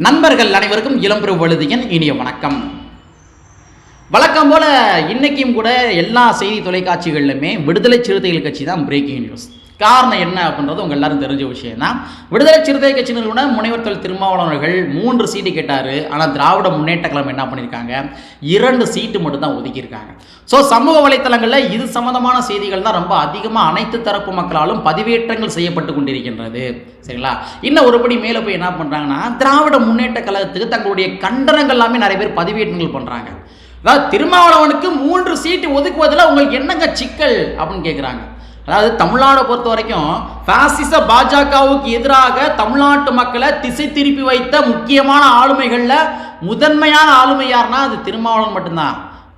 நண்பர்கள் அனைவருக்கும் இளம்பெரு வழுதியின் இனிய வணக்கம். வழக்கம் போல இன்னைக்கும் கூட எல்லா செய்தி தொலைக்காட்சிகளிலுமே விடுதலை சிறுத்தைகள் கட்சி தான் பிரேக்கிங் நியூஸ் காரணம் என்ன அப்படின்றது உங்கள் எல்லாரும் தெரிஞ்ச விஷயம் தான் விடுதலை சிறுத்தை கட்சி நிறுவன முனைவர் தொழில் திருமாவளவர்கள் மூன்று சீட்டு கேட்டார். ஆனால் திராவிட முன்னேற்ற கழகம் என்ன பண்ணியிருக்காங்க? இரண்டு சீட்டு மட்டும்தான் ஒதுக்கியிருக்காங்க. ஸோ சமூக வலைத்தளங்களில் இது சம்மந்தமான செய்திகள் தான் ரொம்ப அதிகமாக அனைத்து தரப்பு மக்களாலும் பதிவேற்றங்கள் செய்யப்பட்டு கொண்டிருக்கின்றது. சரிங்களா? இன்னும் ஒருபடி மேலே போய் என்ன பண்ணுறாங்கன்னா திராவிட முன்னேற்ற கழகத்துக்கு தங்களுடைய கண்டனங்கள் எல்லாமே நிறைய பேர் பதிவேற்றங்கள் பண்ணுறாங்க அதாவது திருமாவளவனுக்கு மூன்று சீட்டு ஒதுக்குவதில் உங்களுக்கு என்னங்க சிக்கல் அப்படின்னு கேட்குறாங்க அதாவது தமிழ்நாடை பொறுத்த வரைக்கும் பாசிச பாஜகவுக்கு எதிராக தமிழ்நாட்டு மக்களை திசை திருப்பி வைத்த முக்கியமான ஆளுமைகளில் முதன்மையான ஆளுமை யாருன்னா அது திருமாவளவன் மட்டும்தான்.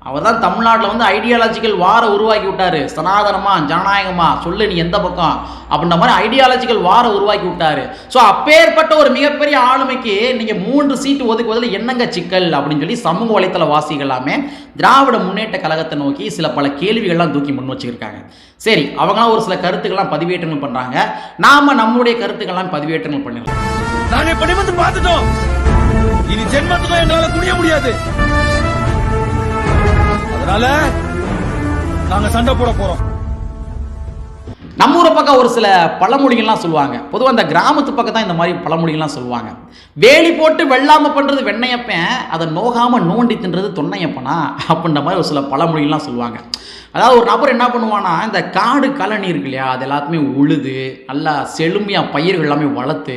அவர் தான் தமிழ்நாட்டில் வந்து ஐடியாலஜிக்கல் வார உருவாக்கி விட்டாரு. சனாதனமா ஜனநாயகமா சொல்லு நீ எந்த பக்கம்? அப்படின்ற மாதிரி ஐடியாலஜிக்கல் வாரை உருவாக்கி விட்டாரு. ஸோ அப்பேற்பட்ட ஒரு மிகப்பெரிய ஆளுமைக்கு நீங்கள் மூன்று சீட்டு ஒதுக்குவதில் என்னங்க சிக்கல்? அப்படின்னு சொல்லி சமூக வலைத்தள வாசிகள் எல்லாமே திராவிட முன்னேற்ற கழகத்தை நோக்கி சில பல கேள்விகள்லாம் தூக்கி முன் வச்சிருக்காங்க. சரி அவங்களாம் ஒரு சில கருத்துக்கள்லாம் பதிவேற்றங்கள் பண்ணுறாங்க நாம் நம்முடைய கருத்துக்கள்லாம் பதிவேற்றங்கள் பண்ணிடலாம். நாங்கள் இப்படி வந்து பார்த்துட்டோம். இனி ஜென்மத்துக்கும் என்னால் குனிய முடியாது. அதனால நாங்க சண்டை போட போறோம். நம்ம ஊரை பக்கம் ஒரு சில பழமொழிகள்லாம் சொல்லுவாங்க. பொதுவாக அந்த கிராமத்து பக்கம் தான் இந்த மாதிரி பழமொழிகள்லாம் சொல்லுவாங்க. வேலி போட்டு வெள்ளாம பண்ணுறது வெண்ணையப்பேன் அதை நோகாமல் நோண்டி தின்றது தொன்னையப்பனா அப்படின்ற மாதிரி ஒரு சில பழமொழிகள்லாம் சொல்லுவாங்க. அதாவது ஒரு நபர் என்ன பண்ணுவானா இந்த காடு கழனி இருக்கு இல்லையா அது எல்லாத்தையுமே உழுது நல்லா செழுமையாக பயிர்கள் எல்லாமே வளர்த்து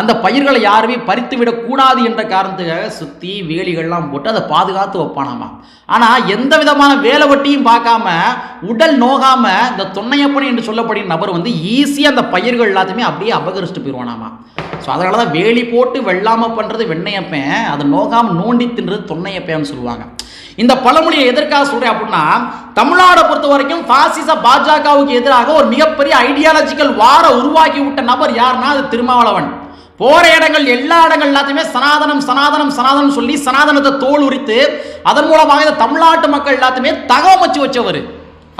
அந்த பயிர்களை யாருமே பறித்து விடக்கூடாது என்ற காரணத்துக்காக சுற்றி வேலிகள்லாம் போட்டு அதை பாதுகாத்து வைப்பானாமா. ஆனால் எந்த விதமான வேலை வட்டியும் பார்க்காம உடல் நோகாம இந்த தொன்னையப்பன் என்று சொல்லப்படுகிற நபர் வந்து ஈஸியாக அந்த பயிர்கள் எல்லாத்தையுமே அப்படியே அபகரிச்சுட்டு போயிடுவானாமா. ஸோ அதனால தான் வேலி போட்டு வெள்ளாமல் பண்ணுறது வெண்ணையப்பேன் அதை நோகாமல் நோண்டி தின்றது தொன்னையப்பேன்னு சொல்லுவாங்க. இந்த பழமொழியை எதற்காக சொல்றேன் அப்படின்னா தமிழ்நாடை பொறுத்த வரைக்கும் பாசிச பாஜகவுக்கு எதிராக ஒரு மிகப்பெரிய ஐடியாலஜிக்கல் வார உருவாக்கி விட்ட நபர் யாருன்னா அது திருமாவளவன். போற இடங்கள் எல்லா இடங்கள் எல்லாத்தையுமே சனாதனம் சனாதனம் சனாதனம் சொல்லி சனாதனத்தை தோல் உரித்து அதன் மூலமாக இந்த தமிழ்நாட்டு மக்கள் எல்லாத்தையுமே தகவமைச்சு வச்சவர்.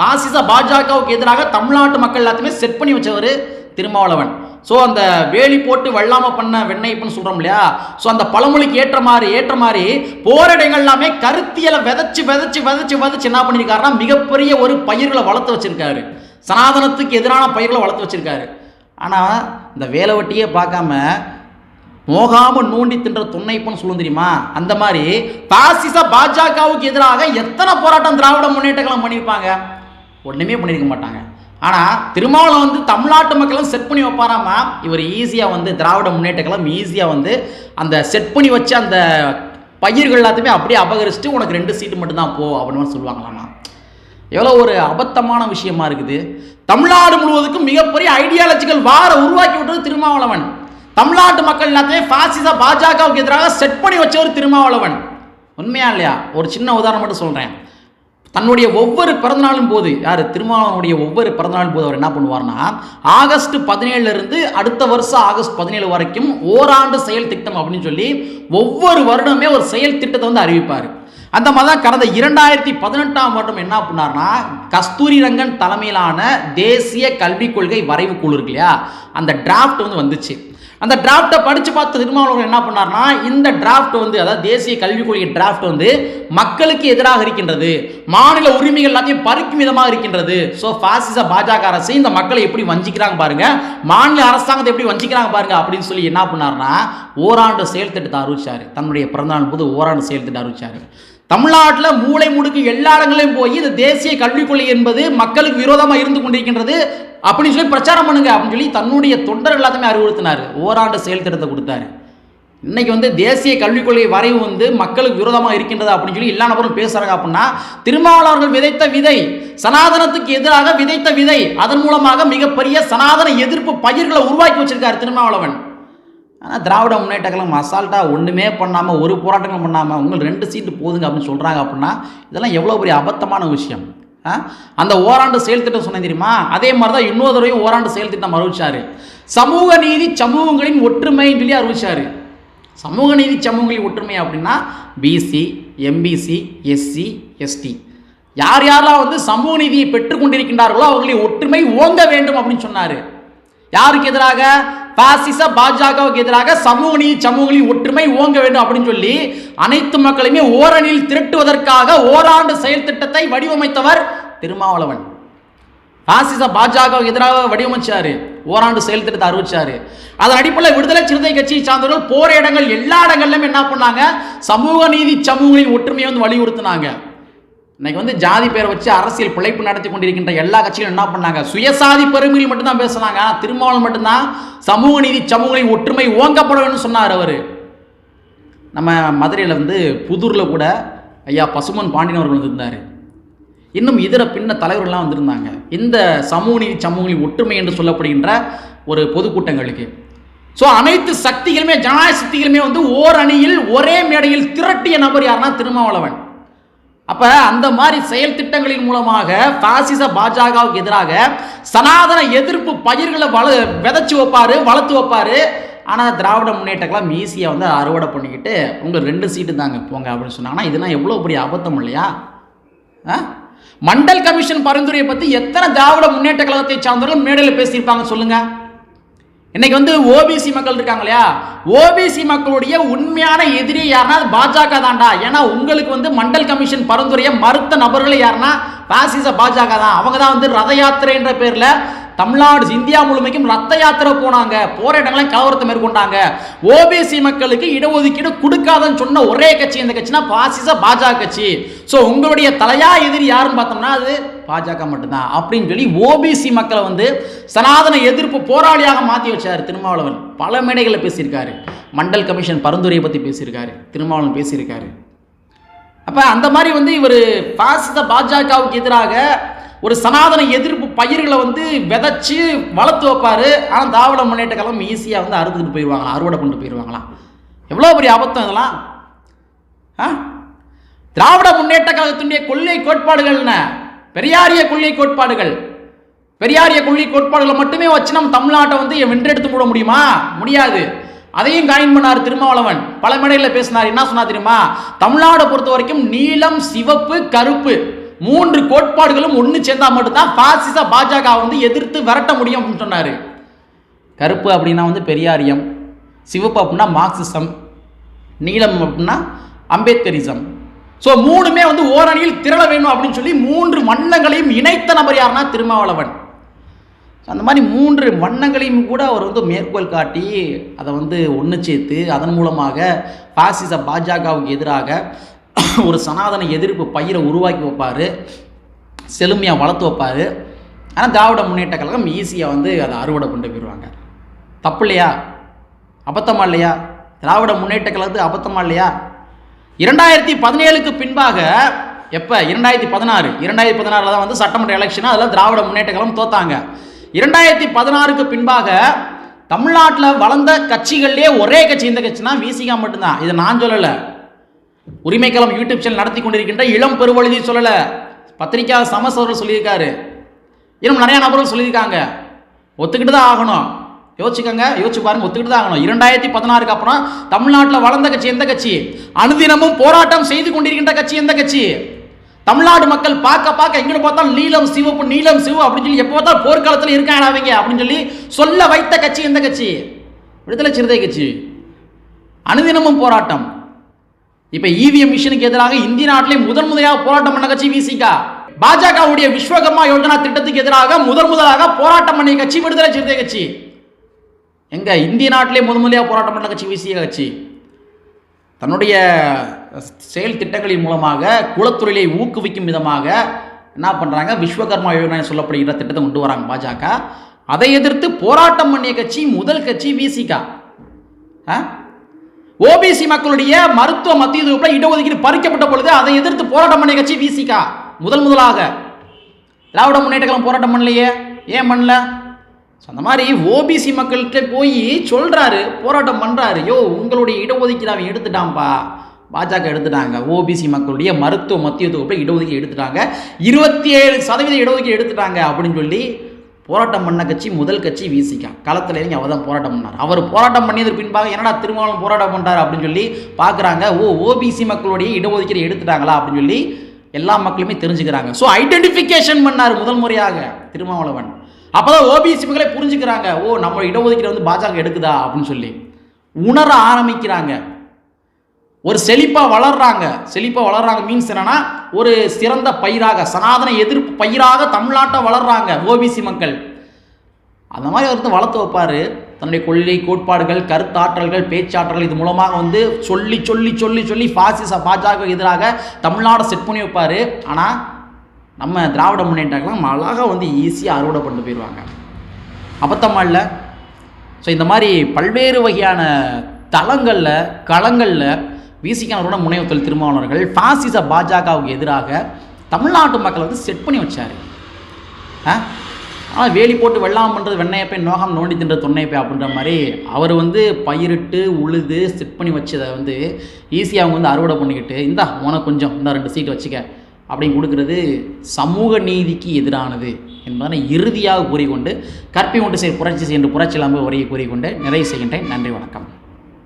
பாசிச பாஜகவுக்கு எதிராக தமிழ்நாட்டு மக்கள் எல்லாத்தையுமே செட் பண்ணி வச்சவர் திருமாவளவன். ஸோ அந்த வேலி போட்டு வெள்ளாம பண்ண வெண்ணெய்ப்புன்னு சொல்கிறோம் இல்லையா? ஸோ அந்த பழமொழிக்கு ஏற்ற மாதிரி ஏற்ற மாதிரி போராட்டங்கள் எல்லாமே கருத்தியலை விதைச்சு விதைச்சு விதைச்சு விதைச்சு என்ன பண்ணியிருக்காருன்னா மிகப்பெரிய ஒரு பயிர்களை வளர்த்து வச்சிருக்காரு. சனாதனத்துக்கு எதிரான பயிர்களை வளர்த்து வச்சிருக்காரு. ஆனால் இந்த வேலை வட்டியே பார்க்காம மோகாமல் நோண்டி தின்ற துணைப்புன்னு சொல்லும் தெரியுமா? அந்த மாதிரி பாசிச பாஜகவுக்கு எதிராக எத்தனை போராட்டம் திராவிட முன்னேற்றங்களும் பண்ணியிருப்பாங்க? ஒன்றுமே பண்ணியிருக்க மாட்டாங்க. ஆனால் திருமாவளவன் வந்து தமிழ்நாட்டு மக்களும் செட் பண்ணி வைப்பாராமா? இவர் ஈஸியாக வந்து திராவிட முன்னேற்ற கழகம் ஈஸியாக வந்து அந்த செட் பண்ணி வச்ச அந்த பயிர்கள் எல்லாத்தையுமே அப்படியே அபகரிச்சுட்டு உனக்கு ரெண்டு சீட்டு மட்டும்தான் போ அப்படின்னு சொல்லுவாங்களாமா? எவ்வளோ ஒரு அபத்தமான விஷயமா இருக்குது. தமிழ்நாடு முழுவதுக்கும் மிகப்பெரிய ஐடியாலஜிக்கல் வார உருவாக்கி விட்டது திருமாவளவன். தமிழ்நாட்டு மக்கள் எல்லாத்தையும் பாசிச பாஜகவுக்கு எதிராக செட் பண்ணி வச்சவர் திருமாவளவன். உண்மையா இல்லையா? ஒரு சின்ன உதாரணம் மட்டும் சொல்கிறேன் தன்னுடைய ஒவ்வொரு பிறந்தநாளும் போது யார்? திருமாவனுடைய ஒவ்வொரு பிறந்தநாளும் போது அவர் என்ன பண்ணுவார்னா ஆகஸ்ட் பதினேழுல இருந்து அடுத்த வருஷம் ஆகஸ்ட் பதினேழு வரைக்கும் ஓராண்டு செயல் திட்டம் அப்படின்னு சொல்லி ஒவ்வொரு வருடமே ஒரு செயல் திட்டத்தை வந்து அறிவிப்பார். அந்த மாதிரி தான் கடந்த இரண்டாயிரத்தி பதினெட்டாம் வருடம் என்ன பண்ணார்னா கஸ்தூரி ரங்கன் தலைமையிலான தேசிய கல்விக் கொள்கை வரைவு குழு இருக்கு இல்லையா? அந்த டிராஃப்ட் வந்து வந்துச்சு. அந்த டிராஃப்டை படித்து பார்த்து திருமாவளவன் என்ன பண்ணார்னா இந்த டிராஃப்ட் வந்து அதாவது தேசிய கல்விக் கொள்கை டிராஃப்ட் வந்து மக்களுக்கு எதிராக இருக்கின்றது. மாநில உரிமைகள் எல்லாத்தையும் பறிக்கும் விதமாக இருக்கின்றது. ஸோ பாசிச பாஜக அரசு இந்த மக்களை எப்படி வஞ்சிக்கிறாங்க பாருங்க. மாநில அரசாங்கத்தை எப்படி வஞ்சிக்கிறாங்க பாருங்க அப்படின்னு சொல்லி என்ன பண்ணார்னா ஓராண்டு செயல் திட்டத்தை அறிவிச்சார். தன்னுடைய பிறந்தநாள் போது ஓராண்டு செயல் திட்டம் அறிவிச்சார். தமிழ்நாட்டில் மூளை முடுக்கு எல்லா இடங்களையும் போய் இந்த தேசிய கல்விக் கொள்கை என்பது மக்களுக்கு விரோதமாக இருந்து கொண்டிருக்கின்றது. அப்படின்னு சொல்லி பிரச்சாரம் பண்ணுங்க அப்படின்னு சொல்லி தன்னுடைய தொண்டர்கள் எல்லாத்தையுமே அறிவுறுத்தினார். ஓராண்டு செயல் திட்டத்தை கொடுத்தாரு. இன்னைக்கு வந்து தேசிய கல்விக் கொள்கை வரைவு வந்து மக்களுக்கு விரோதமாக இருக்கின்றது அப்படின்னு சொல்லி எல்லா நபரும் பேசுறாங்க அப்படின்னா திருமாவளவர்கள் விதைத்த விதை சனாதனத்துக்கு எதிராக விதைத்த விதை அதன் மூலமாக மிகப்பெரிய சனாதன எதிர்ப்பு பயிர்களை உருவாக்கி வச்சிருக்காரு திருமாவளவன். ஆனால் திராவிட முன்னேற்ற கழகம் அசால்ட்டாக ஒன்றுமே பண்ணாமல் ஒரு போராட்டங்களும் பண்ணாமல் உங்களுக்கு ரெண்டு சீட்டு போதுங்க அப்படின்னு சொல்கிறாங்க அப்படின்னா இதெல்லாம் எவ்வளோ பெரிய அபத்தமான விஷயம். அந்த ஓராண்டு செயல் திட்டம் சொன்னேன் தெரியுமா? அதே மாதிரி தான் இன்னொரு தடவையும் ஓராண்டு செயல் திட்டம் அறிவிச்சாரு. சமூக நீதி சமூகங்களின் ஒற்றுமைன்னு சொல்லி அறிவிச்சாரு. சமூக நீதி சமூகங்களின் ஒற்றுமை அப்படின்னா பிசி எம்பிசி எஸ்சி எஸ்டி யார் யாரெல்லாம் வந்து சமூக நீதியை பெற்றுக்கொண்டிருக்கின்றார்களோ அவர்களை ஒற்றுமை ஓங்க வேண்டும் அப்படின்னு சொன்னார். யாருக்கு எதிராக? பாசிச பாஜகவுக்கு எதிராக சமூக நீதி சமூகங்களின் ஒற்றுமை ஓங்க வேண்டும் அப்படின்னு சொல்லி அனைத்து மக்களையுமே ஓரணியில் திரட்டுவதற்காக ஓராண்டு செயல் திட்டத்தை வடிவமைத்தவர் திருமாவளவன். பாசிச பாஜகவுக்கு எதிராக வடிவமைச்சாரு. ஓராண்டு செயல் திட்டத்தை அறிவிச்சாரு. அதன் அடிப்படையில் விடுதலை சிறுத்தை கட்சியை சார்ந்தவர்கள் போற இடங்கள் எல்லா இடங்கள்லயும் என்ன பண்ணாங்க? சமூக நீதி சமூகங்களின் ஒற்றுமையை வந்து வலியுறுத்தினாங்க. இன்னைக்கு வந்து ஜாதி பேரை வச்சு அரசியல் பிழைப்பு நடத்தி கொண்டிருக்கின்ற எல்லா கட்சிகளும் என்ன பண்ணாங்க? சுயசாதி பெருமையில் மட்டும்தான் பேசுனாங்க. ஆனால் திருமாவளவன் மட்டும்தான் சமூக நீதி சமூகங்களின் ஒற்றுமை ஓங்கப்பட வேண்டும் சொன்னார் அவர். நம்ம மதுரையில் வந்து புதூரில் கூட ஐயா பசுமன் பாண்டியன் அவர்கள் வந்திருந்தார். இன்னும் இதர பின்ன தலைவர்கள்லாம் வந்திருந்தாங்க. இந்த சமூக நீதி சமூகங்களின் ஒற்றுமை என்று சொல்லப்படுகின்ற ஒரு பொதுக்கூட்டங்களுக்கு. ஸோ அனைத்து சக்திகளுமே ஜனநாயக சக்திகளுமே வந்து ஓர் அணியில் ஒரே மேடையில் திரட்டிய நபர் யாருன்னா திருமாவளவன். அப்போ அந்த மாதிரி செயல் திட்டங்களின் மூலமாக பாசிச பாஜகவுக்கு எதிராக சனாதன எதிர்ப்பு பயிர்களை வள விதைச்சி வைப்பார் வளர்த்து வைப்பார். ஆனால் திராவிட முன்னேற்றக்கெல்லாம் ஈஸியாக வந்து அறுவடை பண்ணிக்கிட்டு உங்களுக்கு ரெண்டு சீட்டு தாங்க போங்க அப்படின்னு சொன்னாங்கன்னா இதெல்லாம் எவ்வளோ பெரிய அபத்தம் இல்லையா? ஆ? மண்டல் கமிஷன் பரிந்துரையை பற்றி எத்தனை திராவிட முன்னேற்ற கழகத்தை சார்ந்தவர்கள் மேடையில் பேசியிருப்பாங்க சொல்லுங்கள் இன்னைக்கு வந்து ஓபிசி மக்கள் இருக்காங்க இல்லையா? ஓபிசி மக்களுடைய உண்மையான எதிரி யாருன்னா அது பாஜக தான்டா. ஏன்னா உங்களுக்கு வந்து மண்டல் கமிஷன் பரிந்துரையை மறுத்த நபர்கள் யாருன்னா பாசிச பாஜக தான். அவங்க தான் வந்து ரத யாத்திரைன்ற பேரில் தமிழ்நாடு இந்தியா முழுமைக்கும் ரத்த யாத்திரை போனாங்க. போற இடங்களையும் கலவரத்தை மேற்கொண்டாங்க. ஓபிசி மக்களுக்கு இடஒதுக்கீடு கொடுக்காதன்னு சொன்ன ஒரே கட்சி இந்த கட்சினா பாசிச பாஜக கட்சி. ஸோ உங்களுடைய தலையா எதிரி யாருன்னு பார்த்தோம்னா அது பாஜக மட்டும்தான் அப்படின்னு சொல்லி ஓபிசி மக்களை வந்து சனாதன எதிர்ப்பு போராளியாக மாற்றி வச்சார் திருமாவளவன். பல மேடைகளில் பேசியிருக்காரு. மண்டல் கமிஷன் பரிந்துரையை பற்றி பேசியிருக்காரு. திருமாவளவன் பேசியிருக்காரு. அப்போ அந்த மாதிரி வந்து இவர் பாசித பாஜகவுக்கு எதிராக ஒரு சனாதன எதிர்ப்பு பயிர்களை வந்து விதைச்சி வளர்த்து வைப்பார். ஆனால் திராவிட முன்னேற்ற கழகம் ஈஸியாக வந்து அறுத்துக்கிட்டு போயிடுவாங்களாம் அறுவடை கொண்டு போயிடுவாங்களாம் எவ்வளோ பெரிய அபத்தம் இதெல்லாம்? ஆ? திராவிட முன்னேற்ற கழகத்தினுடைய கொள்கை கோட்பாடுகள் என்ன பெரியாரிய கொள்கை கோட்பாடுகள். பெரியாரிய கொள்கை கோட்பாடுகளை மட்டுமே வச்சு நம்ம தமிழ்நாட்டை வந்து வென்றெடுத்து போட முடியுமா? முடியாது. அதையும் காயின் பண்ணார் திருமாவளவன். பல மேடையில் பேசினார். என்ன சொன்னார் தெரியுமா? தமிழ்நாடை பொறுத்த வரைக்கும் நீலம் சிவப்பு கருப்பு மூன்று கோட்பாடுகளும் ஒன்று சேர்ந்தா மட்டும்தான் பாசிச பாஜக வந்து எதிர்த்து விரட்ட முடியும் அப்படின்னு சொன்னார். கருப்பு அப்படின்னா வந்து பெரியாரியம் சிவப்பு அப்படின்னா மார்க்சிசம் நீலம் அப்படின்னா அம்பேத்கரிசம். ஸோ மூணுமே வந்து ஓரணியில் திரள வேணும் அப்படின்னு சொல்லி மூன்று வண்ணங்களையும் இணைத்த நபர் யாருன்னா திருமாவளவன். அந்த மாதிரி மூன்று வண்ணங்களையும் கூட அவர் வந்து மேற்கோள் காட்டி அதை வந்து ஒன்று சேர்த்து அதன் மூலமாக பாசிச பாஜகவுக்கு எதிராக ஒரு சனாதன எதிர்ப்பு பயிரை உருவாக்கி வைப்பார். செழுமையாக வளர்த்து வைப்பார். ஆனால் திராவிட முன்னேற்ற கழகம் ஈஸியாக வந்து அதை அறுவடை கொண்டு போயிடுவாங்க தப்பு இல்லையா? அபத்தமாக இல்லையா? திராவிட முன்னேற்ற கழகத்துக்கு அபத்தமா இல்லையா? இரண்டாயிரத்தி பதினேழுக்கு பின்பாக எப்போ? இரண்டாயிரத்தி பதினாறு. இரண்டாயிரத்தி பதினாறில் தான் வந்து சட்டமன்ற எலெக்ஷன் அதில் திராவிட முன்னேற்ற கழகம் தோத்தாங்க. இரண்டாயிரத்தி பதினாறுக்கு பின்பாக தமிழ்நாட்டில் வளர்ந்த கட்சிகள்லேயே ஒரே கட்சி இந்த கட்சினா விசிகா மட்டும்தான். இதை நான் சொல்லலை. உரிமைக்களம் யூடியூப் சேனல் நடத்தி கொண்டிருக்கின்ற இளம் பெருவழுதி சொல்லலை. பத்திரிக்கா சமஸ் அவர்கள் சொல்லியிருக்காரு. இன்னும் நிறையா நபர்கள் சொல்லியிருக்காங்க. ஒத்துக்கிட்டு தான் ஆகணும். யோசிச்சுக்கோங்க யோசிச்சு பாருங்க ஒத்துக்கிட்டு தான் ஆகணும். இரண்டாயிரத்தி பதினாறுக்கு அப்புறம் தமிழ்நாட்டில் வளர்ந்த கட்சி எந்த கட்சி? அனுதினமும் போராட்டம் செய்து கொண்டிருக்கின்ற கட்சி எந்த கட்சி? தமிழ்நாடு மக்கள் பார்க்க பார்க்க எங்கே பார்த்தாலும் நீலம் சிவப்பு நீலம் சிவப்பு அப்படின்னு சொல்லி எப்போ பார்த்தாலும் போர்க்காலத்தில் இருக்காங்க அவங்க அப்படின்னு சொல்லி சொல்ல வைத்த கட்சி எந்த கட்சி? விடுதலை சிறுத்தை கட்சி. அனுதினமும் போராட்டம். இப்போ இவிஎம் மிஷனுக்கு எதிராக இந்திய நாட்டிலே முதன் முதலாக போராட்டம் பண்ண கட்சி விசிகா பாஜகவுடைய விஸ்வகர்மா யோஜனா திட்டத்துக்கு எதிராக முதன் முதலாக போராட்டம் பண்ணிய கட்சி விடுதலை சிறுத்தை கட்சி. எங்கே இந்திய நாட்டிலே முதன் முதலாக போராட்டம் பண்ண கட்சி விசிய கட்சி. தன்னுடைய செயல் திட்டங்களின் மூலமாக குலத்தொழிலை ஊக்குவிக்கும் விதமாக என்ன பண்ணுறாங்க விஸ்வகர்மா யோஜனா சொல்லப்படுகிற திட்டத்தை கொண்டு வராங்க பாஜக. அதை எதிர்த்து போராட்டம் பண்ணிய கட்சி முதல் கட்சி விசிகா. ஓபிசி மக்களுடைய மருத்துவ மத்திய தொகுப்பில் இடஒதுக்கீடு பறிக்கப்பட்ட பொழுது அதை எதிர்த்து போராட்டம் பண்ணிய கட்சி விசிகா. முதல் முதலாக. திராவிட முன்னேற்ற கழகம் போராட்டம் பண்ணலையே. ஏன் பண்ணல? ஸோ அந்த மாதிரி ஓபிசி மக்கள்கிட்ட போய் சொல்கிறாரு போராட்டம் பண்ணுறாரு யோ உங்களுடைய இடஒதுக்கீடு அவன் எடுத்துட்டான்ப்பா. பாஜக எடுத்துட்டாங்க. ஓபிசி மக்களுடைய மருத்துவ மத்திய தொகுப்பில் இடஒதுக்கீடு எடுத்துட்டாங்க. இருபத்தி ஏழு சதவீத இடஒதுக்கீடு எடுத்துட்டாங்க அப்படின்னு சொல்லி போராட்டம் பண்ண கட்சி முதல் கட்சி விசிகா களத்தில் இறங்கி அவர் தான் போராட்டம் பண்ணார். அவர் போராட்டம் பண்ணியது பின்பாக என்னடா திருமாவளவன் போராட்டம் பண்ணுறாரு அப்படின்னு சொல்லி பார்க்குறாங்க ஓ ஓபிசி மக்களுடைய இடஒதுக்கீடு எடுத்துட்டாங்களா அப்படின்னு சொல்லி எல்லா மக்களுமே தெரிஞ்சுக்கிறாங்க. ஸோ ஐடென்டிஃபிகேஷன் பண்ணார் முதல் முறையாக திருமாவளவன். அப்போதான் ஓபிசி மக்களே புரிஞ்சுக்கிறாங்க ஓ நம்ம இடஒதுக்கீடு வந்து பாஜக எடுக்குதா? அப்படின்னு சொல்லி. உணர ஆரம்பிக்கிறாங்க. ஒரு செழிப்பாக வளர்றாங்க. செழிப்பாக வளர்றாங்க மீன்ஸ் என்னன்னா ஒரு சிறந்த பயிராக சனாதன எதிர்ப்பு பயிராக தமிழ்நாட்டை வளர்றாங்க ஓபிசி மக்கள். அந்த மாதிரி அவர் வந்து வளர்த்து வைப்பார். தன்னுடைய கொள்கை கோட்பாடுகள் கருத்தாற்றல்கள் பேச்சாற்றல் இது மூலமாக வந்து சொல்லி சொல்லி சொல்லி சொல்லி பாசிச பாஜக எதிராக தமிழ்நாடை செட் பண்ணி வைப்பார். ஆனால் நம்ம திராவிட முன்னேற்றங்கள்லாம் அழகாக வந்து ஈஸியாக அறுவடை பண்ணிட்டு போயிடுவாங்க அபத்தமாக இல்லை ஸோ இந்த மாதிரி பல்வேறு வகையான தளங்களில் களங்களில் விசிகானரோட முனைவத்தல் திருமாவளவர்கள் பாசிச பாஜகவுக்கு எதிராக தமிழ்நாட்டு மக்களை வந்து செட் பண்ணி வச்சார். ஆ? ஆனால் வேலி போட்டு வெள்ளாம் பண்ணுறது வெண்ணையப்பை நோகம் நோண்டி தின்ற தொன்னையப்பை அப்படின்ற மாதிரி அவர் வந்து பயிரிட்டு உழுது செட் பண்ணி வச்சதை வந்து ஈஸியாக அவங்க வந்து அறுவடை பண்ணிக்கிட்டு இந்தா உனக்கு கொஞ்சம் இந்த ரெண்டு சீட்டு வச்சுக்க. அப்படின்னு கொடுக்கறது சமூக நீதிக்கு எதிரானது என்பதனை இறுதியாக கூறிக்கொண்டு கற்பி ஒன்று செய் புரட்சி செய்கின்ற புரட்சி இல்லாமல் உரையை கூறிக்கொண்டு நிறைவு செய்கின்றேன். நன்றி வணக்கம்.